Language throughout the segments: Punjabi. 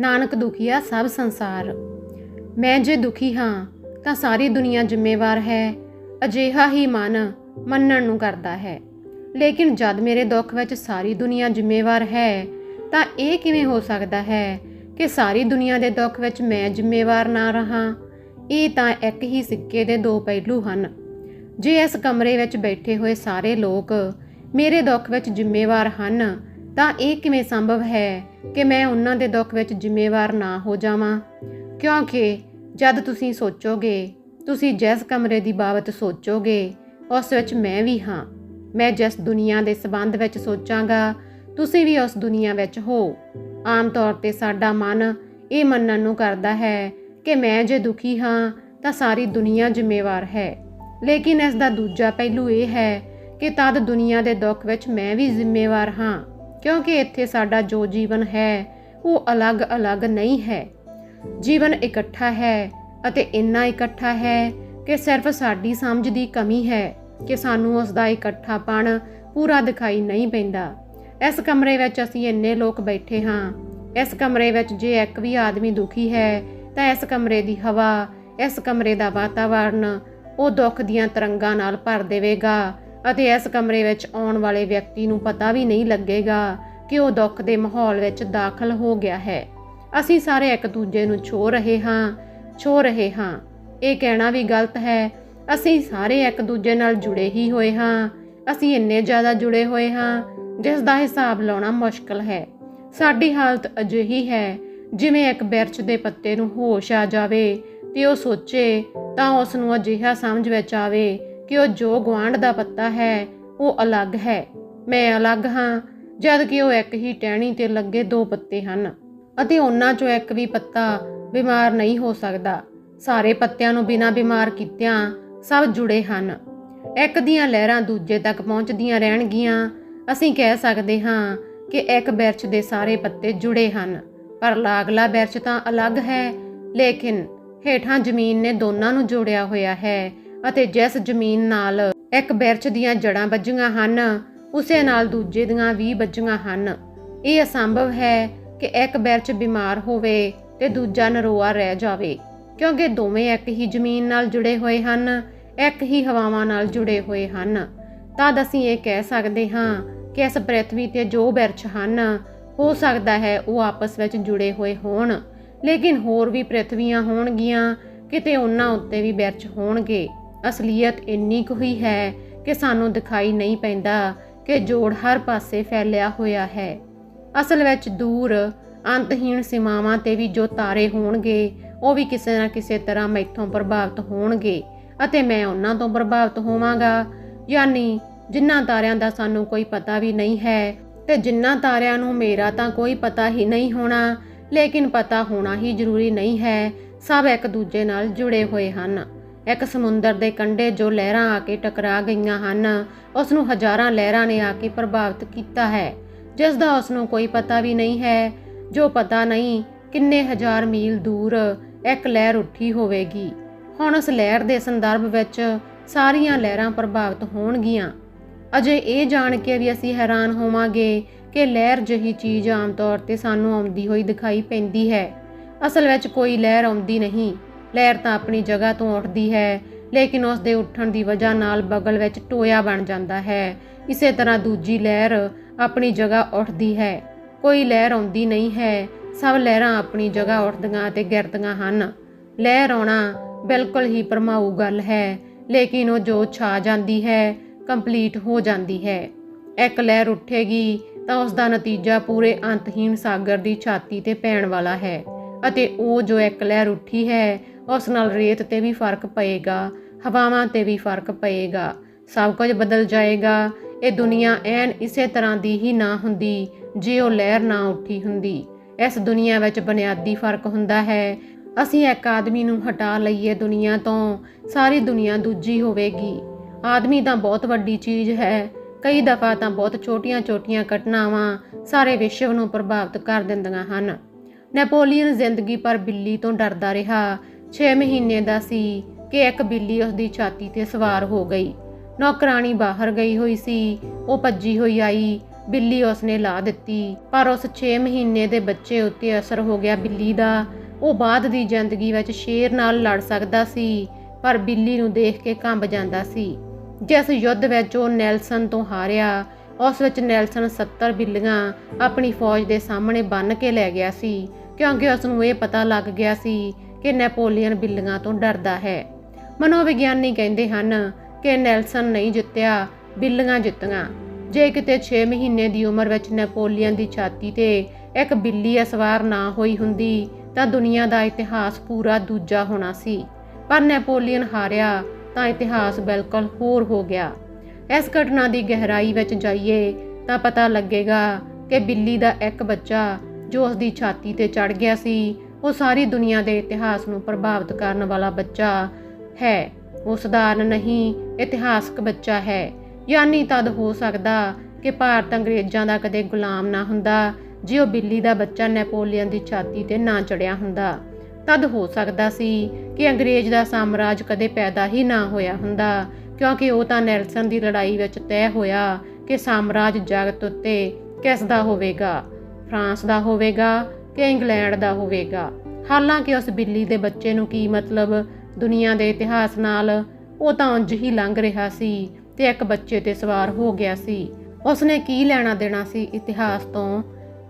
ਨਾਨਕ ਦੁਖੀਆ ਸਭ ਸੰਸਾਰ। ਮੈਂ ਜੇ ਦੁਖੀ ਹਾਂ, ਤਾਂ ਸਾਰੀ ਦੁਨੀਆ ਜ਼ਿੰਮੇਵਾਰ ਹੈ, ਅਜਿਹਾ ਹੀ ਮਨ ਮੰਨਣ ਨੂੰ ਕਰਦਾ ਹੈ। ਲੇਕਿਨ ਜਦ ਮੇਰੇ ਦੁੱਖ ਵਿੱਚ ਸਾਰੀ ਦੁਨੀਆ ਜ਼ਿੰਮੇਵਾਰ ਹੈ, ਤਾਂ ਇਹ ਕਿਵੇਂ ਹੋ ਸਕਦਾ ਹੈ ਕਿ ਸਾਰੀ ਦੁਨੀਆ ਦੇ ਦੁੱਖ ਵਿੱਚ ਮੈਂ ਜ਼ਿੰਮੇਵਾਰ ਨਾ ਰਹਾ? ਇਹ ਤਾਂ ਇੱਕ ਹੀ ਸਿੱਕੇ ਦੇ ਦੋ ਪਹਿਲੂ ਹਨ। ਜੇ ਇਸ ਕਮਰੇ ਵਿੱਚ ਬੈਠੇ ਹੋਏ ਸਾਰੇ ਲੋਕ ਮੇਰੇ ਦੁੱਖ ਵਿੱਚ ਜ਼ਿੰਮੇਵਾਰ ਹਨ, ਤਾਂ ਇਹ ਕਿਵੇਂ ਸੰਭਵ ਹੈ ਕਿ ਮੈਂ ਉਹਨਾਂ ਦੇ ਦੁੱਖ ਵਿੱਚ ਜ਼ਿੰਮੇਵਾਰ ਨਾ ਹੋ ਜਾਵਾਂ। ਕਿਉਂਕਿ ਜਦ ਤੁਸੀਂ ਸੋਚੋਗੇ, ਤੁਸੀਂ ਜਿਸ ਕਮਰੇ ਦੀ ਬਾਬਤ ਸੋਚੋਗੇ, ਉਸ ਵਿੱਚ ਮੈਂ ਵੀ ਹਾਂ। ਮੈਂ ਜਿਸ ਦੁਨੀਆ ਦੇ ਸਬੰਧ ਵਿੱਚ ਸੋਚਾਂਗਾ, ਤੁਸੀਂ ਵੀ ਉਸ ਦੁਨੀਆ ਵਿੱਚ ਹੋ। ਆਮ ਤੌਰ ਤੇ ਸਾਡਾ ਮਨ ਇਹ ਮੰਨਣ ਨੂੰ ਕਰਦਾ ਹੈ ਕਿ ਮੈਂ ਜੇ ਦੁਖੀ ਹਾਂ, ਤਾਂ ਸਾਰੀ ਦੁਨੀਆ ਜ਼ਿੰਮੇਵਾਰ ਹੈ। ਲੇਕਿਨ ਇਸ ਦਾ ਦੂਜਾ ਪਹਿਲੂ ਇਹ ਹੈ ਕਿ ਤਦ ਦੁਨੀਆ ਦੇ ਦੁੱਖ ਵਿੱਚ ਮੈਂ ਵੀ ਜ਼ਿੰਮੇਵਾਰ ਹਾਂ। ਕਿਉਂਕਿ ਇੱਥੇ ਸਾਡਾ ਜੋ ਜੀਵਨ ਹੈ, ਉਹ ਅਲੱਗ-ਅਲੱਗ ਨਹੀਂ ਹੈ। ਜੀਵਨ ਇਕੱਠਾ ਹੈ ਅਤੇ ਇੰਨਾ ਇਕੱਠਾ ਹੈ ਕਿ ਸਿਰਫ ਸਾਡੀ ਸਮਝ ਦੀ ਕਮੀ ਹੈ ਕਿ ਸਾਨੂੰ ਉਸ ਦਾ ਇਕੱਠਾਪਣ ਪੂਰਾ ਦਿਖਾਈ ਨਹੀਂ ਪੈਂਦਾ। ਇਸ ਕਮਰੇ ਵਿੱਚ ਅਸੀਂ ਇੰਨੇ ਲੋਕ ਬੈਠੇ ਹਾਂ। ਇਸ ਕਮਰੇ ਵਿੱਚ ਜੇ ਇੱਕ ਵੀ ਆਦਮੀ ਦੁਖੀ ਹੈ, ਤਾਂ ਇਸ ਕਮਰੇ ਦੀ ਹਵਾ, ਇਸ ਕਮਰੇ ਦਾ ਵਾਤਾਵਰਣ ਉਹ ਦੁੱਖ ਦੀਆਂ ਤਰੰਗਾਂ ਨਾਲ ਭਰ ਦੇਵੇਗਾ ਅਤੇ ਇਸ ਕਮਰੇ ਵਿੱਚ ਆਉਣ ਵਾਲੇ ਵਿਅਕਤੀ ਨੂੰ ਪਤਾ ਵੀ ਨਹੀਂ ਲੱਗੇਗਾ ਕਿ ਉਹ ਦੁੱਖ ਦੇ ਮਾਹੌਲ ਵਿੱਚ ਦਾਖਲ ਹੋ ਗਿਆ ਹੈ। ਅਸੀਂ ਸਾਰੇ ਇੱਕ ਦੂਜੇ ਨੂੰ ਛੋ ਰਹੇ ਹਾਂ ਛੋ ਰਹੇ ਹਾਂ। ਇਹ ਕਹਿਣਾ ਵੀ ਗਲਤ ਹੈ, ਅਸੀਂ ਸਾਰੇ ਇੱਕ ਦੂਜੇ ਨਾਲ ਜੁੜੇ ਹੀ ਹੋਏ ਹਾਂ। ਅਸੀਂ ਇੰਨੇ ਜ਼ਿਆਦਾ ਜੁੜੇ ਹੋਏ ਹਾਂ, ਜਿਸ ਦਾ ਹਿਸਾਬ ਲਾਉਣਾ ਮੁਸ਼ਕਲ ਹੈ। ਸਾਡੀ ਹਾਲਤ ਅਜਿਹੀ ਹੈ, ਜਿਵੇਂ ਇੱਕ ਬਿਰਚ ਦੇ ਪੱਤੇ ਨੂੰ ਹੋਸ਼ ਆ ਜਾਵੇ ਤੇ ਉਹ ਸੋਚੇ ਤਾਂ ਉਸ ਨੂੰ ਅਜਿਹਾ ਸਮਝ ਵਿੱਚ ਆਵੇ ਕਿ ਉਹ ਜੋ ਗੁਆਂਢ ਦਾ ਪੱਤਾ ਹੈ, ਉਹ ਅਲੱਗ ਹੈ। ਮੈਂ ਅਲੱਗ ਹਾਂ, ਜਦ ਕਿ ਉਹ ਇੱਕ ਹੀ ਟਹਿਣੀ ਤੇ ਲੱਗੇ ਦੋ ਪੱਤੇ ਹਨ। ਅਤੇ ਉਹਨਾਂ 'ਚੋਂ ਇੱਕ ਵੀ ਪੱਤਾ ਬਿਮਾਰ ਨਹੀਂ ਹੋ ਸਕਦਾ। ਸਾਰੇ ਪੱਤਿਆਂ ਨੂੰ ਬਿਨਾਂ ਬਿਮਾਰ ਕੀਤਿਆਂ ਸਭ ਜੁੜੇ ਹਨ। ਇੱਕ ਦੀਆਂ ਲਹਿਰਾਂ ਦੂਜੇ ਤੱਕ ਪਹੁੰਚਦੀਆਂ ਰਹਿਣਗੀਆਂ। ਅਸੀਂ ਕਹਿ ਸਕਦੇ ਹਾਂ ਕਿ ਇੱਕ ਬਿਰਛ ਦੇ ਸਾਰੇ ਪੱਤੇ ਜੁੜੇ ਹਨ। ਪਰ ਲਾਗਲਾ ਬਿਰਛ ਤਾਂ ਅਲੱਗ ਹੈ, ਲੇਕਿਨ ਹੇਠਾਂ ਜ਼ਮੀਨ ਨੇ ਦੋਨਾਂ ਨੂੰ ਜੋੜਿਆ ਹੋਇਆ ਹੈ। ਅਤੇ ਜਿਸ ਜ਼ਮੀਨ ਨਾਲ ਇੱਕ ਬਿਰਛ ਦੀਆਂ ਜੜਾਂ ਵੱਜੀਆਂ ਹਨ, ਉਸੇ ਨਾਲ ਦੂਜੇ ਦੀਆਂ ਵੀ ਵੱਜੀਆਂ ਹਨ। ਇਹ ਅਸੰਭਵ ਹੈ ਕਿ ਇੱਕ ਬਿਰਛ ਬਿਮਾਰ ਹੋਵੇ ਤੇ ਦੂਜਾ ਨਰੋਆ ਰਹਿ ਜਾਵੇ, ਕਿਉਂਕਿ ਦੋਵੇਂ ਇੱਕ ਹੀ ਜ਼ਮੀਨ ਨਾਲ ਜੁੜੇ ਹੋਏ ਹਨ, ਇੱਕ ਹੀ ਹਵਾਵਾਂ ਨਾਲ ਜੁੜੇ ਹੋਏ ਹਨ। ਤਦ ਅਸੀਂ ਇਹ ਕਹਿ ਸਕਦੇ ਹਾਂ ਕਿ ਇਸ ਪ੍ਰithvi ਤੇ ਜੋ ਬਿਰਛ ਹਨ, ਹੋ ਸਕਦਾ ਹੈ ਉਹ ਆਪਸ ਵਿੱਚ ਜੁੜੇ ਹੋਏ ਹੋਣ, ਲੇਕਿਨ ਹੋਰ ਵੀ ਪ੍ਰithviਆਂ ਹੋਣਗੀਆਂ, ਕਿਤੇ ਉਹਨਾਂ ਉੱਤੇ ਵੀ ਬਿਰਛ ਹੋਣਗੇ। ਅਸਲੀਅਤ ਇੰਨੀ ਕੁ ਹੀ ਹੈ ਕਿ ਸਾਨੂੰ ਦਿਖਾਈ ਨਹੀਂ ਪੈਂਦਾ ਕਿ ਜੋੜ ਹਰ ਪਾਸੇ ਫੈਲਿਆ ਹੋਇਆ ਹੈ। ਅਸਲ ਵਿੱਚ ਦੂਰ, ਅੰਤਹੀਣ ਸੀਮਾਵਾਂ ਤੇ ਵੀ ਜੋ ਤਾਰੇ ਹੋਣਗੇ, ਉਹ ਵੀ ਕਿਸੇ ਨਾ ਕਿਸੇ ਤਰ੍ਹਾਂ ਮੈਥੋਂ ਪ੍ਰਭਾਵਿਤ ਹੋਣਗੇ ਅਤੇ ਮੈਂ ਉਹਨਾਂ ਤੋਂ ਪ੍ਰਭਾਵਿਤ ਹੋਵਾਂਗਾ। ਯਾਨੀ ਜਿਨ੍ਹਾਂ ਤਾਰਿਆਂ ਦਾ ਸਾਨੂੰ ਕੋਈ ਪਤਾ ਵੀ ਨਹੀਂ ਹੈ ਤੇ ਜਿਨ੍ਹਾਂ ਤਾਰਿਆਂ ਨੂੰ ਮੇਰਾ ਤਾਂ ਕੋਈ ਪਤਾ ਹੀ ਨਹੀਂ ਹੋਣਾ, ਲੇਕਿਨ ਪਤਾ ਹੋਣਾ ਹੀ ਜ਼ਰੂਰੀ ਨਹੀਂ ਹੈ, ਸਭ ਇੱਕ ਦੂਜੇ ਨਾਲ ਜੁੜੇ ਹੋਏ ਹਨ। ਇੱਕ ਸਮੁੰਦਰ ਦੇ ਕੰਢੇ ਜੋ ਲਹਿਰਾਂ ਆ ਕੇ ਟਕਰਾ ਗਈਆਂ ਹਨ ਉਸ ਨੂੰ ਹਜ਼ਾਰਾਂ ਲਹਿਰਾਂ ਨੇ ਆ ਕੇ ਪ੍ਰਭਾਵਿਤ ਕੀਤਾ ਹੈ, ਜਿਸ ਦਾ ਉਸ ਨੂੰ ਕੋਈ ਪਤਾ ਵੀ ਨਹੀਂ ਹੈ। ਜੋ ਪਤਾ ਨਹੀਂ ਕਿੰਨੇ ਹਜ਼ਾਰ ਮੀਲ ਦੂਰ ਇੱਕ ਲਹਿਰ ਉੱਠੀ ਹੋਵੇਗੀ। ਹੁਣ ਉਸ ਲਹਿਰ ਦੇ ਸੰਦਰਭ ਵਿੱਚ ਸਾਰੀਆਂ ਲਹਿਰਾਂ ਪ੍ਰਭਾਵਿਤ ਹੋਣਗੀਆਂ। ਅਜੇ ਇਹ ਜਾਣ ਕੇ ਵੀ ਅਸੀਂ ਹੈਰਾਨ ਹੋਵਾਂਗੇ ਕਿ ਲਹਿਰ ਜਿਹੀ ਚੀਜ਼ ਆਮ ਤੌਰ ਤੇ ਸਾਨੂੰ ਆਉਂਦੀ ਹੋਈ ਦਿਖਾਈ ਪੈਂਦੀ ਹੈ। ਅਸਲ ਵਿੱਚ ਕੋਈ ਲਹਿਰ ਆਉਂਦੀ ਨਹੀਂ। ਲਹਿਰ ਤਾਂ ਆਪਣੀ ਜਗ੍ਹਾ ਤੋਂ ਉੱਠਦੀ ਹੈ, ਲੇਕਿਨ ਉਸ ਦੇ ਉੱਠਣ ਦੀ ਵਜ੍ਹਾ ਨਾਲ ਬਗਲ ਵਿੱਚ ਟੋਇਆ ਬਣ ਜਾਂਦਾ ਹੈ। ਇਸੇ ਤਰ੍ਹਾਂ ਦੂਜੀ ਲਹਿਰ ਆਪਣੀ ਜਗ੍ਹਾ ਉੱਠਦੀ ਹੈ। ਕੋਈ ਲਹਿਰ ਆਉਂਦੀ ਨਹੀਂ ਹੈ। ਸਭ ਲਹਿਰਾਂ ਆਪਣੀ ਜਗ੍ਹਾ ਉੱਠਦੀਆਂ ਅਤੇ ਗਿਰਦੀਆਂ ਹਨ। ਲਹਿਰ ਆਉਣਾ ਬਿਲਕੁਲ ਹੀ ਪਰਮਾਊ ਗੱਲ ਹੈ, ਲੇਕਿਨ ਉਹ ਜੋ ਛਾ ਜਾਂਦੀ ਹੈ, ਕੰਪਲੀਟ ਹੋ ਜਾਂਦੀ ਹੈ। ਇੱਕ ਲਹਿਰ ਉੱਠੇਗੀ ਤਾਂ ਉਸ ਦਾ ਨਤੀਜਾ ਪੂਰੇ ਅੰਤਹੀਣ ਸਾਗਰ ਦੀ ਛਾਤੀ ਤੇ ਪੈਣ ਵਾਲਾ ਹੈ, ਅਤੇ ਉਹ ਜੋ ਇੱਕ ਲਹਿਰ ਉੱਠੀ ਹੈ ਉਸ ਨਾਲ ਰੇਤ ਤੇ ਵੀ ਫ਼ਰਕ ਪਏਗਾ, ਹਵਾਵਾਂ ਤੇ ਵੀ ਫ਼ਰਕ ਪਏਗਾ, ਸਭ ਕੁਝ ਬਦਲ ਜਾਏਗਾ। ਇਹ ਦੁਨੀਆ ਐਨ ਇਸੇ ਤਰ੍ਹਾਂ ਦੀ ਹੀ ਨਾ ਹੁੰਦੀ, ਜੇ ਉਹ ਲਹਿਰ ਨਾ ਉੱਠੀ ਹੁੰਦੀ। ਇਸ ਦੁਨੀਆ ਵਿੱਚ ਬੁਨਿਆਦੀ ਫ਼ਰਕ ਹੁੰਦਾ ਹੈ। ਅਸੀਂ ਇੱਕ ਆਦਮੀ ਨੂੰ ਹਟਾ ਲਈਏ ਦੁਨੀਆ ਤੋਂ, ਸਾਰੀ ਦੁਨੀਆ ਦੂਜੀ ਹੋਵੇਗੀ। ਆਦਮੀ ਤਾਂ ਬਹੁਤ ਵੱਡੀ ਚੀਜ਼ ਹੈ। ਕਈ ਦਫਾ ਤਾਂ ਬਹੁਤ ਛੋਟੀਆਂ-ਛੋਟੀਆਂ ਘਟਨਾਵਾਂ ਸਾਰੇ ਵਿਸ਼ਵ ਨੂੰ ਪ੍ਰਭਾਵਿਤ ਕਰ ਦਿੰਦੀਆਂ ਹਨ। ਨੈਪੋਲੀਅਨ ਜ਼ਿੰਦਗੀ ਪਰ ਬਿੱਲੀ ਤੋਂ ਡਰਦਾ ਰਿਹਾ। 6 ਮਹੀਨੇ ਦਾ ਸੀ ਕਿ ਇੱਕ ਬਿੱਲੀ ਉਸ ਦੀ ਛਾਤੀ ਤੇ ਸਵਾਰ ਹੋ ਗਈ। ਨੌਕਰਾਨੀ ਬਾਹਰ ਗਈ ਹੋਈ ਸੀ। ਉਹ ਭੱਜੀ ਹੋਈ ਆਈ। ਬਿੱਲੀ ਉਸਨੇ ਲਾ ਦਿੱਤੀ। ਪਰ ਉਸ 6 ਮਹੀਨੇ ਦੇ ਬੱਚੇ ਉੱਤੇ ਅਸਰ ਹੋ ਗਿਆ ਬਿੱਲੀ ਦਾ। ਉਹ ਬਾਅਦ ਦੀ ਜ਼ਿੰਦਗੀ ਵਿੱਚ ਸ਼ੇਰ ਨਾਲ ਲੜ ਸਕਦਾ ਸੀ, ਪਰ ਬਿੱਲੀ ਨੂੰ ਦੇਖ ਕੇ ਕੰਬ ਜਾਂਦਾ ਸੀ। ਜਿਸ ਯੁੱਧ ਵਿੱਚ ਉਹ ਨੈਲਸਨ ਤੋਂ ਹਾਰਿਆ, ਉਸ ਵਿੱਚ ਨੈਲਸਨ 70 ਬਿੱਲੀਆਂ ਆਪਣੀ ਫੌਜ ਦੇ ਸਾਹਮਣੇ ਬੰਨ ਕੇ ਲੈ ਗਿਆ ਸੀ। ਕਿਉਂਕਿ ਉਸ ਨੂੰ ਇਹ ਪਤਾ ਲੱਗ ਗਿਆ ਸੀ ਕਿ ਨੈਪੋਲੀਅਨ ਬਿੱਲੀਆਂ ਤੋਂ ਡਰਦਾ ਹੈ। ਮਨੋਵਿਗਿਆਨੀ ਕਹਿੰਦੇ ਹਨ ਕਿ ਨੈਲਸਨ ਨਹੀਂ ਜਿੱਤਿਆ, ਬਿੱਲੀਆਂ ਜਿੱਤੀਆਂ। ਜੇ ਕਿਤੇ 6 ਮਹੀਨੇ ਦੀ ਉਮਰ ਵਿੱਚ ਨੈਪੋਲੀਅਨ ਦੀ ਛਾਤੀ ਤੇ ਇੱਕ ਬਿੱਲੀ ਅਸਵਾਰ ਨਾ ਹੋਈ ਹੁੰਦੀ, ਤਾਂ ਦੁਨੀਆ ਦਾ ਇਤਿਹਾਸ ਪੂਰਾ ਦੂਜਾ ਹੋਣਾ ਸੀ। ਪਰ ਨੈਪੋਲੀਅਨ ਹਾਰਿਆ, ਤਾਂ ਇਤਿਹਾਸ ਬਿਲਕੁਲ ਹੋਰ ਹੋ ਗਿਆ। ਇਸ ਘਟਨਾ ਦੀ ਗਹਿਰਾਈ ਵਿੱਚ ਜਾਈਏ, ਤਾਂ ਪਤਾ ਲੱਗੇਗਾ ਕਿ ਬਿੱਲੀ ਦਾ ਇੱਕ ਬੱਚਾ ਜੋ ਉਸ ਦੀ ਛਾਤੀ ਤੇ ਚੜ ਗਿਆ ਸੀ ਉਹ ਸਾਰੀ ਦੁਨੀਆ ਦੇ ਇਤਿਹਾਸ ਨੂੰ ਪ੍ਰਭਾਵਿਤ ਕਰਨ ਵਾਲਾ ਬੱਚਾ ਹੈ। ਉਹ ਸਧਾਰਨ ਨਹੀਂ, ਇਤਿਹਾਸਕ ਬੱਚਾ ਹੈ। ਯਾਨੀ ਤਦ ਹੋ ਸਕਦਾ ਕਿ ਭਾਰਤ ਅੰਗਰੇਜ਼ਾਂ ਦਾ ਕਦੇ ਗੁਲਾਮ ਨਾ ਹੁੰਦਾ, ਜੇ ਉਹ ਬਿੱਲੀ ਦਾ ਬੱਚਾ ਨੈਪੋਲੀਅਨ ਦੀ ਛਾਤੀ ਤੇ ਨਾ ਚੜਿਆ ਹੁੰਦਾ। ਤਦ ਹੋ ਸਕਦਾ ਸੀ ਕਿ ਅੰਗਰੇਜ਼ ਦਾ ਸਾਮਰਾਜ ਕਦੇ ਪੈਦਾ ਹੀ ਨਾ ਹੋਇਆ ਹੁੰਦਾ, ਕਿਉਂਕਿ ਉਹ ਤਾਂ ਨੈਲਸਨ ਦੀ ਲੜਾਈ ਵਿੱਚ ਤੈਅ ਹੋਇਆ ਕਿ ਸਾਮਰਾਜ ਜਗਤ ਉੱਤੇ ਕਿਸ ਦਾ ਹੋਵੇਗਾ, ਫਰਾਂਸ ਦਾ ਹੋਵੇਗਾ ਕਿ ਇੰਗਲੈਂਡ ਦਾ ਹੋਵੇਗਾ। ਹਾਲਾਂਕਿ ਉਸ ਬਿੱਲੀ ਦੇ ਬੱਚੇ ਨੂੰ ਕੀ ਮਤਲਬ ਦੁਨੀਆ ਦੇ ਇਤਿਹਾਸ ਨਾਲ, ਉਹ ਤਾਂ ਉਂਝ ਹੀ ਲੰਘ ਰਿਹਾ ਸੀ ਤੇ ਇੱਕ ਬੱਚੇ ਤੇ ਸਵਾਰ ਹੋ ਗਿਆ ਸੀ। ਉਸਨੇ ਕੀ ਲੈਣਾ ਦੇਣਾ ਸੀ ਇਤਿਹਾਸ ਤੋਂ?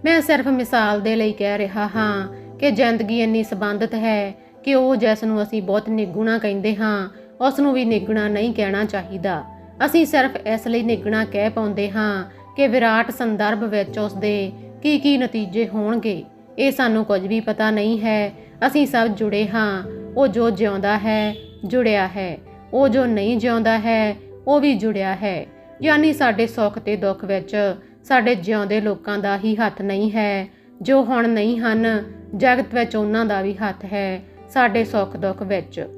ਮੈਂ ਸਿਰਫ ਮਿਸਾਲ ਦੇ ਲਈ ਕਹਿ ਰਿਹਾ ਹਾਂ ਕਿ ਜ਼ਿੰਦਗੀ ਇੰਨੀ ਸੰਬੰਧਿਤ ਹੈ ਕਿ ਉਹ ਜਿਸ ਨੂੰ ਅਸੀਂ ਬਹੁਤ ਨਿਗੁਣਾ ਕਹਿੰਦੇ ਹਾਂ, ਉਸ ਨੂੰ ਵੀ ਨਿਗੁਣਾ ਨਹੀਂ ਕਹਿਣਾ ਚਾਹੀਦਾ। ਅਸੀਂ ਸਿਰਫ ਇਸ ਲਈ ਨਿਗੁਣਾ ਕਹਿ ਪਾਉਂਦੇ ਹਾਂ ਕਿ ਵਿਰਾਟ ਸੰਦਰਭ ਵਿੱਚ ਉਸ ਦੇ ਕੀ ਕੀ ਨਤੀਜੇ ਹੋਣਗੇ। ਇਹ ਸਾਨੂੰ ਕੁਝ ਵੀ ਪਤਾ ਨਹੀਂ ਹੈ। ਅਸੀਂ ਸਭ ਜੁੜੇ ਹਾਂ। ਉਹ ਜੋ ਜਿਉਂਦਾ ਹੈ, ਜੁੜਿਆ ਹੈ। ਉਹ ਜੋ ਨਹੀਂ ਜਿਉਂਦਾ ਹੈ, ਉਹ ਵੀ ਜੁੜਿਆ ਹੈ। ਯਾਨੀ ਸਾਡੇ ਸੁੱਖ ਤੇ ਦੁੱਖ ਵਿੱਚ ਸਾਡੇ ਜਿਉਂਦੇ ਲੋਕਾਂ ਦਾ ਹੀ ਹੱਥ ਨਹੀਂ ਹੈ। ਜੋ ਹੁਣ ਨਹੀਂ ਹਨ, ਜਗਤ ਵਿੱਚ ਉਹਨਾਂ ਦਾ ਵੀ ਹੱਥ ਹੈ ਸਾਡੇ ਸੁੱਖ ਦੁੱਖ ਵਿੱਚ।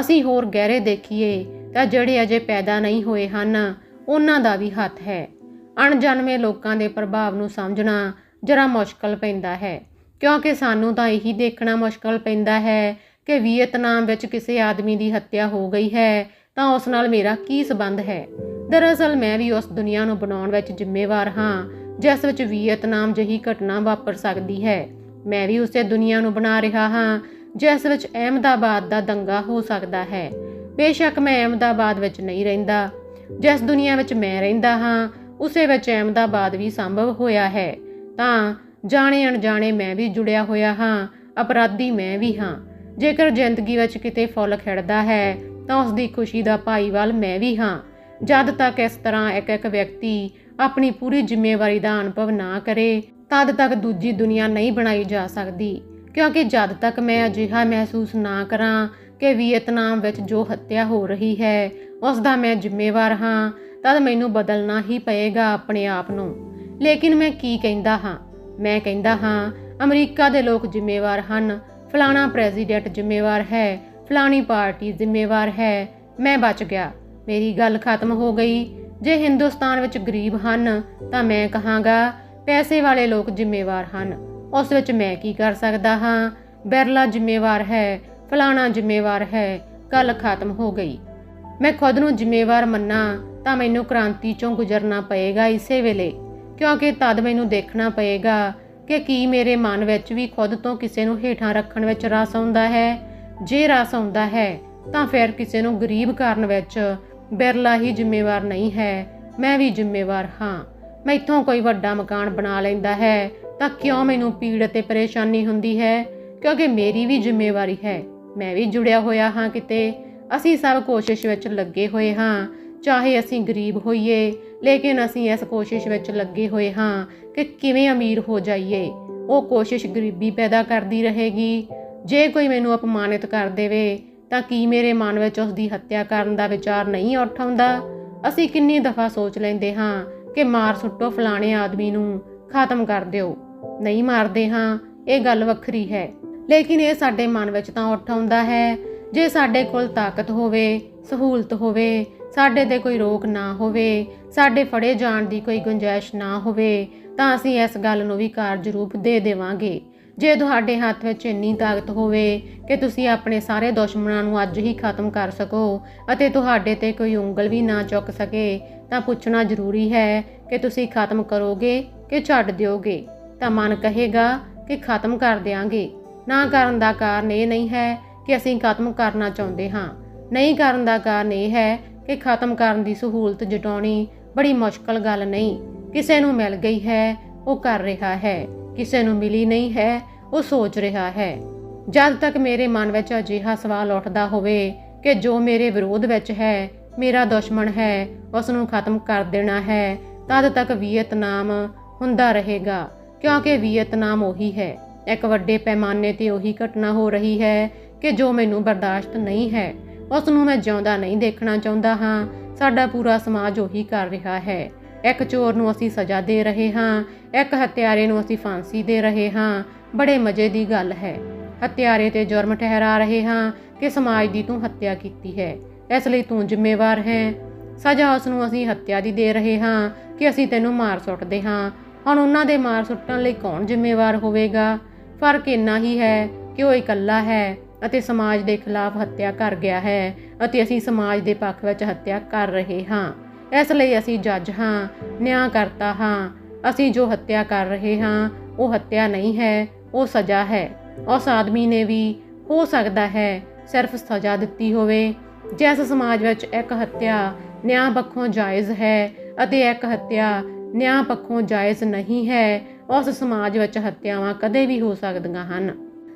ਅਸੀਂ ਹੋਰ ਗਹਿਰੇ ਦੇਖੀਏ ਤਾਂ ਜਿਹੜੇ ਅਜੇ ਪੈਦਾ ਨਹੀਂ ਹੋਏ ਹਨ, ਉਹਨਾਂ ਦਾ ਵੀ ਹੱਥ ਹੈ। ਅਣਜਾਣਵੇਂ ਲੋਕਾਂ ਦੇ ਪ੍ਰਭਾਵ ਨੂੰ ਸਮਝਣਾ ਜਰਾ ਮੁਸ਼ਕਲ ਪੈਂਦਾ ਹੈ। ਕਿਉਂਕਿ ਸਾਨੂੰ ਤਾਂ ਇਹੀ ਦੇਖਣਾ ਮੁਸ਼ਕਲ ਪੈਂਦਾ ਹੈ ਕਿ ਵੀਅਤਨਾਮ ਵਿੱਚ ਕਿਸੇ ਆਦਮੀ ਦੀ ਹੱਤਿਆ ਹੋ ਗਈ ਹੈ, ਤਾਂ ਉਸ ਨਾਲ ਮੇਰਾ ਕੀ ਸਬੰਧ ਹੈ? ਦਰਅਸਲ ਮੈਂ ਵੀ ਉਸ ਦੁਨੀਆ ਨੂੰ ਬਣਾਉਣ ਵਿੱਚ ਜ਼ਿੰਮੇਵਾਰ ਹਾਂ, ਜਿਸ ਵਿੱਚ ਵੀਅਤਨਾਮ ਜਿਹੀ ਘਟਨਾ ਵਾਪਰ ਸਕਦੀ ਹੈ। ਮੈਂ ਵੀ ਉਸੇ ਦੁਨੀਆ ਨੂੰ ਬਣਾ ਰਿਹਾ ਹਾਂ, ਜਿਸ ਵਿੱਚ ਅਹਿਮਦਾਬਾਦ ਦਾ ਦੰਗਾ ਹੋ ਸਕਦਾ ਹੈ। ਬੇਸ਼ੱਕ ਮੈਂ ਅਹਿਮਦਾਬਾਦ ਵਿੱਚ ਨਹੀਂ ਰਹਿੰਦਾ। ਜਿਸ ਦੁਨੀਆ ਵਿੱਚ ਮੈਂ ਰਹਿੰਦਾ ਹਾਂ, ਉਸੇ ਵਿੱਚ ਅਹਿਮਦਾਬਾਦ ਵੀ ਸੰਭਵ ਹੋਇਆ ਹੈ। ਤਾਂ ਜਾਣੇ ਅਣਜਾਣੇ ਮੈਂ ਵੀ ਜੁੜਿਆ ਹੋਇਆ ਹਾਂ, ਅਪਰਾਧੀ ਮੈਂ ਵੀ ਹਾਂ। ਜੇਕਰ ਜ਼ਿੰਦਗੀ ਵਿੱਚ ਕਿਤੇ ਫੁੱਲ ਖਿੜਦਾ ਹੈ, ਤਾਂ ਉਸ ਦੀ ਖੁਸ਼ੀ ਦਾ ਭਾਈਵਾਲ ਮੈਂ ਵੀ ਹਾਂ। ਜਦ ਤੱਕ ਇਸ ਤਰ੍ਹਾਂ ਇੱਕ ਇੱਕ ਵਿਅਕਤੀ ਆਪਣੀ ਪੂਰੀ ਜ਼ਿੰਮੇਵਾਰੀ ਦਾ ਅਨੁਭਵ ਨਾ ਕਰੇ, ਤਦ ਤੱਕ ਦੂਜੀ ਦੁਨੀਆ ਨਹੀਂ ਬਣਾਈ ਜਾ ਸਕਦੀ। ਕਿਉਂਕਿ ਜਦ ਤੱਕ ਮੈਂ ਅਜਿਹਾ ਮਹਿਸੂਸ ਨਾ ਕਰਾਂ ਕਿ ਵੀਅਤਨਾਮ ਵਿੱਚ ਜੋ ਹੱਤਿਆ ਹੋ ਰਹੀ ਹੈ ਉਸ ਦਾ ਮੈਂ ਜ਼ਿੰਮੇਵਾਰ ਹਾਂ, ਤਦ ਮੈਨੂੰ ਬਦਲਣਾ ਹੀ ਪਏਗਾ ਆਪਣੇ ਆਪ ਨੂੰ। ਲੇਕਿਨ ਮੈਂ ਕੀ ਕਹਿੰਦਾ ਹਾਂ? ਮੈਂ ਕਹਿੰਦਾ ਹਾਂ, ਅਮਰੀਕਾ ਦੇ ਲੋਕ ਜ਼ਿੰਮੇਵਾਰ ਹਨ। ਫਲਾਣਾ ਪ੍ਰੈਜ਼ੀਡੈਂਟ ਜ਼ਿੰਮੇਵਾਰ ਹੈ, ਫਲਾਣੀ ਪਾਰਟੀ ਜ਼ਿੰਮੇਵਾਰ ਹੈ। ਮੈਂ ਬਚ ਗਿਆ। ਮੇਰੀ ਗੱਲ ਖਤਮ ਹੋ ਗਈ। ਜੇ ਹਿੰਦੁਸਤਾਨ ਵਿੱਚ ਗਰੀਬ ਹਨ, ਤਾਂ ਮੈਂ ਕਹਾਂਗਾ, ਪੈਸੇ ਵਾਲੇ ਲੋਕ ਜ਼ਿੰਮੇਵਾਰ ਹਨ। ਉਸ ਵਿੱਚ ਮੈਂ ਕੀ ਕਰ ਸਕਦਾ ਹਾਂ? ਬਿਰਲਾ ਜ਼ਿੰਮੇਵਾਰ ਹੈ, ਫਲਾਣਾ ਜ਼ਿੰਮੇਵਾਰ ਹੈ। ਗੱਲ ਖਤਮ ਹੋ ਗਈ। ਮੈਂ ਖੁਦ ਨੂੰ ਜ਼ਿੰਮੇਵਾਰ ਮੰਨਾਂ, ਤਾਂ ਮੈਨੂੰ ਕ੍ਰਾਂਤੀ ਚੋਂ ਗੁਜ਼ਰਨਾ ਪਏਗਾ ਇਸੇ ਵੇਲੇ। ਕਿਉਂਕਿ ਤਦ ਮੈਨੂੰ ਦੇਖਣਾ ਪਏਗਾ ਕਿ ਕੀ ਮੇਰੇ ਮਨ ਵਿੱਚ ਵੀ ਖੁਦ ਤੋਂ ਕਿਸੇ ਨੂੰ ਹੇਠਾਂ ਰੱਖਣ ਵਿੱਚ ਰਸ ਆਉਂਦਾ ਹੈ। ਜੇ ਰਸ ਆਉਂਦਾ ਹੈ, ਤਾਂ ਫਿਰ ਕਿਸੇ ਨੂੰ ਗਰੀਬ ਕਰਨ ਵਿੱਚ ਬਿਰਲਾ ਹੀ ਜ਼ਿੰਮੇਵਾਰ ਨਹੀਂ ਹੈ। ਮੈਂ ਵੀ ਜ਼ਿੰਮੇਵਾਰ ਹਾਂ। ਮੈਥੋਂ ਕੋਈ ਵੱਡਾ ਮਕਾਨ ਬਣਾ ਲੈਂਦਾ ਹੈ, ਤਾਂ ਕਿਉਂ ਮੈਨੂੰ ਪੀੜ ਅਤੇ ਪਰੇਸ਼ਾਨੀ ਹੁੰਦੀ ਹੈ? ਕਿਉਂਕਿ ਮੇਰੀ ਵੀ ਜ਼ਿੰਮੇਵਾਰੀ ਹੈ। ਮੈਂ ਵੀ ਜੁੜਿਆ ਹੋਇਆ ਹਾਂ ਕਿਤੇ। ਅਸੀਂ ਸਭ ਕੋਸ਼ਿਸ਼ ਵਿੱਚ ਲੱਗੇ ਹੋਏ ਹਾਂ, ਚਾਹੇ ਅਸੀਂ ਗਰੀਬ ਹੋਈਏ ਲੇਕਿਨ ਅਸੀਂ ਇਸ ਕੋਸ਼ਿਸ਼ ਵਿੱਚ ਲੱਗੇ ਹੋਏ ਹਾਂ ਕਿ ਕਿਵੇਂ ਅਮੀਰ ਹੋ ਜਾਈਏ। ਉਹ ਕੋਸ਼ਿਸ਼ ਗਰੀਬੀ ਪੈਦਾ ਕਰਦੀ ਰਹੇਗੀ। ਜੇ ਕੋਈ ਮੈਨੂੰ ਅਪਮਾਨਿਤ ਕਰ ਦੇਵੇ, ਤਾਂ ਕੀ ਮੇਰੇ ਮਨ ਵਿੱਚ ਉਸ ਦੀ ਹੱਤਿਆ ਕਰਨ ਦਾ ਵਿਚਾਰ ਨਹੀਂ ਉੱਠ ਆਉਂਦਾ ਅਸੀਂ ਕਿੰਨੀ ਦਫਾ ਸੋਚ ਲੈਂਦੇ ਹਾਂ ਕਿ ਮਾਰ ਸੁੱਟੋ ਫਲਾਣੇ ਆਦਮੀ ਨੂੰ, ਖਤਮ ਕਰ ਦਿਓ। ਨਹੀਂ ਮਾਰਦੇ ਹਾਂ, ਇਹ ਗੱਲ ਵੱਖਰੀ ਹੈ। ਲੇਕਿਨ ਇਹ ਸਾਡੇ ਮਨ ਵਿੱਚ ਤਾਂ ਉੱਠ ਆਉਂਦਾ ਹੈ। ਜੇ ਸਾਡੇ ਕੋਲ ਤਾਕਤ ਹੋਵੇ, ਸਹੂਲਤ ਹੋਵੇ ਸਾਡੇ ਤੇ ਕੋਈ ਰੋਕ ਨਾ ਹੋਵੇ, ਸਾਡੇ ਫੜੇ ਜਾਣ ਦੀ ਕੋਈ ਗੁੰਜਾਇਸ਼ ਨਾ ਹੋਵੇ, ਤਾਂ ਅਸੀਂ ਇਸ ਗੱਲ ਨੂੰ ਵੀ ਕਾਰਜ ਰੂਪ ਦੇ ਦੇਵਾਂਗੇ। ਜੇ ਤੁਹਾਡੇ ਹੱਥ ਵਿੱਚ ਇੰਨੀ ਤਾਕਤ ਹੋਵੇ ਕਿ ਤੁਸੀਂ ਆਪਣੇ ਸਾਰੇ ਦੁਸ਼ਮਣਾਂ ਨੂੰ ਅੱਜ ਹੀ ਖਤਮ ਕਰ ਸਕੋ ਅਤੇ ਤੁਹਾਡੇ ਤੇ ਕੋਈ ਉਂਗਲ ਵੀ ਨਾ ਚੁੱਕ ਸਕੇ, ਤਾਂ ਪੁੱਛਣਾ ਜ਼ਰੂਰੀ ਹੈ ਕਿ ਤੁਸੀਂ ਖਤਮ ਕਰੋਗੇ ਕਿ ਛੱਡ ਦਿਓਗੇ। ਤਾਂ ਮਨ ਕਹੇਗਾ ਕਿ ਖਤਮ ਕਰ ਦਿਆਂਗੇ। ਨਾ ਕਰਨ ਦਾ ਕਾਰਨ ਇਹ ਨਹੀਂ ਹੈ ਕਿ ਅਸੀਂ ਖਤਮ ਕਰਨਾ ਚਾਹੁੰਦੇ ਹਾਂ। ਨਹੀਂ ਕਰਨ ਦਾ ਕਾਰਨ ਇਹ ਹੈ ਕਿ ਖਤਮ ਕਰਨ ਦੀ ਸਹੂਲਤ ਜਟਾਉਣੀ ਬੜੀ ਮੁਸ਼ਕਲ ਗੱਲ ਨਹੀਂ। ਕਿਸੇ ਨੂੰ ਮਿਲ ਗਈ ਹੈ, ਉਹ ਕਰ ਰਿਹਾ ਹੈ। ਕਿਸੇ ਨੂੰ ਮਿਲੀ ਨਹੀਂ ਹੈ, ਉਹ ਸੋਚ ਰਿਹਾ ਹੈ। ਜਦ ਤੱਕ ਮੇਰੇ ਮਨ ਵਿੱਚ ਅਜਿਹਾ ਸਵਾਲ ਉੱਠਦਾ ਹੋਵੇ ਕਿ ਜੋ ਮੇਰੇ ਵਿਰੋਧ ਵਿੱਚ ਹੈ, ਮੇਰਾ ਦੁਸ਼ਮਣ ਹੈ ਉਸ ਨੂੰ ਖਤਮ ਕਰ ਦੇਣਾ ਹੈ, ਤਦ ਤੱਕ ਵੀਅਤਨਾਮ ਹੁੰਦਾ ਰਹੇਗਾ, ਕਿਉਂਕਿ ਵੀਅਤਨਾਮ ਉਹੀ ਹੈ। ਇੱਕ ਵੱਡੇ ਪੈਮਾਨੇ ਤੇ ਉਹੀ ਘਟਨਾ ਹੋ ਰਹੀ ਹੈ ਕਿ ਜੋ ਮੈਨੂੰ ਬਰਦਾਸ਼ਤ ਨਹੀਂ ਹੈ। ਉਸ ਨੂੰ ਮੈਂ ਜਿਉਂਦਾ ਨਹੀਂ ਦੇਖਣਾ ਚਾਹੁੰਦਾ ਹਾਂ। ਸਾਡਾ ਪੂਰਾ ਸਮਾਜ ਉਹੀ ਕਰ ਰਿਹਾ ਹੈ। ਇੱਕ ਚੋਰ ਨੂੰ ਅਸੀਂ ਸਜ਼ਾ ਦੇ ਰਹੇ ਹਾਂ, ਇੱਕ ਹਤਿਆਰੇ ਨੂੰ ਅਸੀਂ ਫਾਂਸੀ ਦੇ ਰਹੇ ਹਾਂ। ਬੜੇ ਮਜ਼ੇ ਦੀ ਗੱਲ ਹੈ। ਹਤਿਆਰੇ ਤੇ ਜੁਰਮ ਠਹਿਰਾ ਰਹੇ ਹਾਂ ਕਿ ਸਮਾਜ ਦੀ ਤੂੰ ਹੱਤਿਆ ਕੀਤੀ ਹੈ। ਇਸ ਲਈ ਤੂੰ ਜ਼ਿੰਮੇਵਾਰ ਹੈ। ਸਜ਼ਾ ਉਸ ਨੂੰ ਅਸੀਂ ਹੱਤਿਆ ਦੀ ਦੇ ਰਹੇ ਹਾਂ ਕਿ ਅਸੀਂ ਤੈਨੂੰ ਮਾਰ ਸੁੱਟਦੇ ਹਾਂ। ਹੁਣ ਉਹਨਾਂ ਦੇ ਮਾਰ ਸੁੱਟਣ ਲਈ ਕੌਣ ਜ਼ਿੰਮੇਵਾਰ ਹੋਵੇਗਾ? ਫ਼ਰਕ ਇੰਨਾ ਹੀ ਹੈ ਕਿ ਉਹ ਇਕੱਲਾ ਹੈ। ਅਤੇ ਸਮਾਜ ਦੇ ਖਿਲਾਫ ਹੱਤਿਆ ਕਰ ਗਿਆ ਹੈ ਅਤੇ ਅਸੀਂ ਸਮਾਜ ਦੇ ਪੱਖ ਵਿੱਚ ਹੱਤਿਆ ਕਰ ਰਹੇ ਹਾਂ। ਇਸ ਲਈ ਅਸੀਂ ਜੱਜ ਹਾਂ, ਨਿਆਂ ਕਰਤਾ ਹਾਂ। ਅਸੀਂ ਜੋ ਹੱਤਿਆ ਕਰ ਰਹੇ ਹਾਂ, ਉਹ ਹੱਤਿਆ ਨਹੀਂ ਹੈ, ਉਹ ਸਜ਼ਾ ਹੈ। ਉਸ ਆਦਮੀ ਨੇ ਵੀ ਹੋ ਸਕਦਾ ਹੈ ਸਿਰਫ ਸਜ਼ਾ ਦਿੱਤੀ ਹੋਵੇ। ਜਿਸ ਸਮਾਜ ਵਿੱਚ ਇੱਕ ਹੱਤਿਆ ਨਿਆਂ ਪੱਖੋਂ ਜਾਇਜ਼ ਹੈ ਅਤੇ ਇੱਕ ਹੱਤਿਆ ਨਿਆਂ ਪੱਖੋਂ ਜਾਇਜ਼ ਨਹੀਂ ਹੈ, ਉਸ ਸਮਾਜ ਵਿੱਚ ਹੱਤਿਆਵਾਂ ਕਦੇ ਵੀ ਹੋ ਸਕਦੀਆਂ ਹਨ।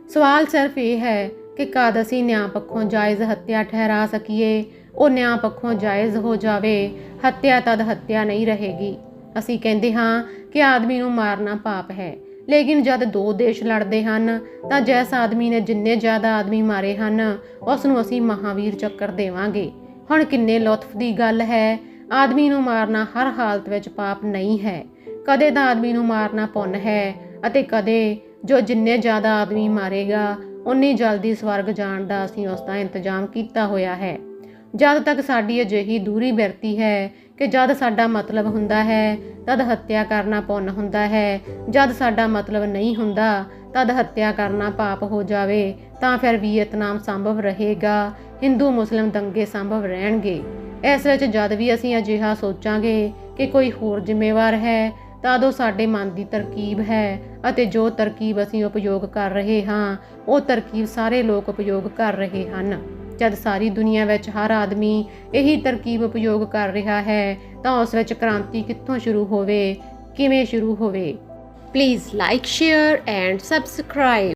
ਸਵਾਲ ਸਿਰਫ ਇਹ ਹੈ ਕਿ ਕਦ ਅਸੀਂ ਨਿਆਂ ਪੱਖੋਂ ਜਾਇਜ਼ ਹੱਤਿਆ ਠਹਿਰਾ ਸਕੀਏ, ਉਹ ਨਿਆਂ ਪੱਖੋਂ ਜਾਇਜ਼ ਹੋ ਜਾਵੇ, ਹੱਤਿਆ ਤਦ ਹੱਤਿਆ ਨਹੀਂ ਰਹੇਗੀ। ਅਸੀਂ ਕਹਿੰਦੇ ਹਾਂ ਕਿ ਆਦਮੀ ਨੂੰ ਮਾਰਨਾ ਪਾਪ ਹੈ, ਲੇਕਿਨ ਜਦ ਦੋ ਦੇਸ਼ ਲੜਦੇ ਹਨ, ਤਾਂ ਜਿਸ ਆਦਮੀ ਨੇ ਜਿੰਨੇ ਜ਼ਿਆਦਾ ਆਦਮੀ ਮਾਰੇ ਹਨ, ਉਸ ਨੂੰ ਅਸੀਂ ਮਹਾਵੀਰ ਚੱਕਰ ਦੇਵਾਂਗੇ। ਹੁਣ ਕਿੰਨੇ ਲੁਤਫ ਦੀ ਗੱਲ ਹੈ, ਆਦਮੀ ਨੂੰ ਮਾਰਨਾ ਹਰ ਹਾਲਤ ਵਿੱਚ ਪਾਪ ਨਹੀਂ ਹੈ। ਕਦੇ ਤਾਂ ਆਦਮੀ ਨੂੰ ਮਾਰਨਾ ਪੁੰਨ ਹੈ, ਅਤੇ ਕਦੇ ਜੋ ਜਿੰਨੇ ਜ਼ਿਆਦਾ ਆਦਮੀ ਮਾਰੇਗਾ ਉਨੀ ਜਲਦੀ ਸਵਰਗ ਜਾਣ ਦਾ ਅਸੀਂ ਉਸ ਦਾ ਇੰਤਜ਼ਾਮ ਕੀਤਾ ਹੋਇਆ ਹੈ। ਜਦ ਤੱਕ ਸਾਡੀ ਅਜਿਹੀ ਦੂਰੀ ਬਿਰਤੀ ਹੈ ਕਿ ਜਦ ਸਾਡਾ ਮਤਲਬ ਹੁੰਦਾ ਹੈ, ਤਦ ਹੱਤਿਆ ਕਰਨਾ ਪੁੰਨ ਹੁੰਦਾ ਹੈ। ਜਦ ਸਾਡਾ ਮਤਲਬ ਨਹੀਂ ਹੁੰਦਾ, ਤਦ ਹੱਤਿਆ ਕਰਨਾ ਪਾਪ ਹੋ ਜਾਵੇ, ਤਾਂ ਫਿਰ ਵੀਅਤਨਾਮ ਸੰਭਵ ਰਹੇਗਾ, ਹਿੰਦੂ ਮੁਸਲਿਮ ਦੰਗੇ ਸੰਭਵ ਰਹਿਣਗੇ। ਇਸ ਵਿੱਚ ਜਦ ਵੀ ਅਸੀਂ ਅਜਿਹਾ ਸੋਚਾਂਗੇ ਕਿ ਕੋਈ ਹੋਰ ਜ਼ਿੰਮੇਵਾਰ ਹੈ ਤਦ ਉਹ ਸਾਡੇ ਮਨ ਦੀ ਤਰਕੀਬ ਹੈ ਅਤੇ ਜੋ ਤਰਕੀਬ ਅਸੀਂ ਉਪਯੋਗ ਕਰ ਰਹੇ ਹਾਂ, ਉਹ ਤਰਕੀਬ ਸਾਰੇ ਲੋਕ ਉਪਯੋਗ ਕਰ ਰਹੇ ਹਨ। ਜਦ ਸਾਰੀ ਦੁਨੀਆ ਵਿੱਚ ਹਰ ਆਦਮੀ ਇਹੀ ਤਰਕੀਬ ਉਪਯੋਗ ਕਰ ਰਿਹਾ ਹੈ, ਤਾਂ ਉਸ ਵਿੱਚ ਕ੍ਰਾਂਤੀ ਕਿੱਥੋਂ ਸ਼ੁਰੂ ਹੋਵੇ? ਕਿਵੇਂ ਸ਼ੁਰੂ ਹੋਵੇ? Please like share and subscribe